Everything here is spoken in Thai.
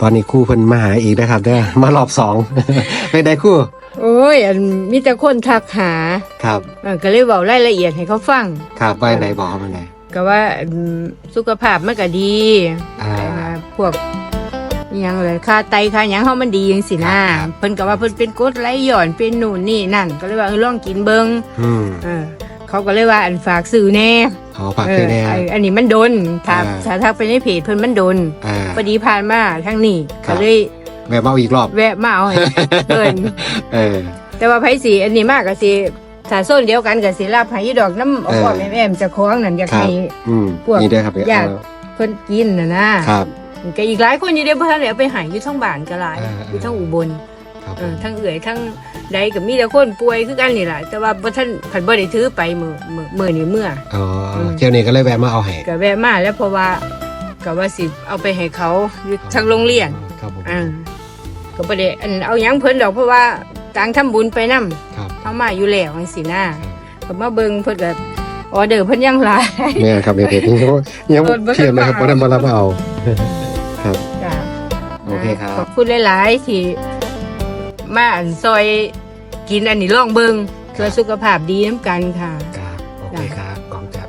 ตอนนี้ครู่เพิ่นมาหาอีกนะครับเด้อมารอบสองไปได้ครู่ โอ้ยอันมีแต่คนทักหาครับเออก็เลยเว้ารายละเอียดให้เขาฟัง ครับไปไหนบอกเขาไปไหนก็ว่าอืมสุขภาพมันก็ดีอ่า อ่าพวกอิหยังเลยค่าไตค่าหยังเฮามันดีจังสินะครับ เพิ่นก็ว่าเพิ่นเป็นกรดไหลย้อนเป็นนู่นนี่นั่น ก็เลยว่าเออลองกินเบิ่งอืม เออ เขาก็เลยว่าอันฝากซื้อแน่เอาผักเอไปอแน่ไอ้อันนี้มันโดนถ้าอ่าถ้าทักไปในเพจเพิ่นมันโดนอ่า พอดีผ่านมาทางนี้ครัก็บ เลยแบบเอาอีกรอบ แวะมาเอาให้เพิ่น เออ แต่ว่าไผสิอันนี้มากก็สิถ้าโซนเดียวกันก็สิรับให้อยู่ดอกน้ำเอาเออพ่อแม่แม่เจะคล้าของนั่นอยากครับ ให้ อืมพวกนี่เด้อครับเดี๋ยวอยากเอาเพิ่นกินน่ะนะครับ ก็อีกหลายคนอยู่เด้อบ่ทันได้เอาไปให้อยู่ทั้งบ้านก็หลายอ่าอยู่ทั้งอุบลครับ เออทั้งเอื่อยทั้งใดก็มีแต่คนป่วยคือกันนี่แหละแต่ว่าบ่ทันผันบ่ได้ถือไปมื้อมื้อมื้อนี้เมื่ออ๋ออมเที่ยวนี้ก็เลยแวะมาเอาให้ก็แวะมาแล้วเพราะว่าก็ว่าสิเอาไปให้เขาอยู่ทางโรงเรียนครับผมอ่าก็บ่ได้อันเอาหยังเพิ่นดอกเพราะว่าต่างทำบุญไปนํครับเฮามาอยู่แล้วจังซี่นะก็มาเบิ่งเพิ่นก็ออเดอร์เพิ่นยังหลายแม่ครับเดี๋ยวเพจนี้เขายังโดนบ่ทันเขียนนะครับมาว่าทำมารับเอาครับจ้ะโอเคครับขอบคุณหลายๆที่ มาซอยกินอันนี้ล่องเบิงเพื่อสุขภาพดีน้ำกันค่ะ ครับ โอเคครับกองจับ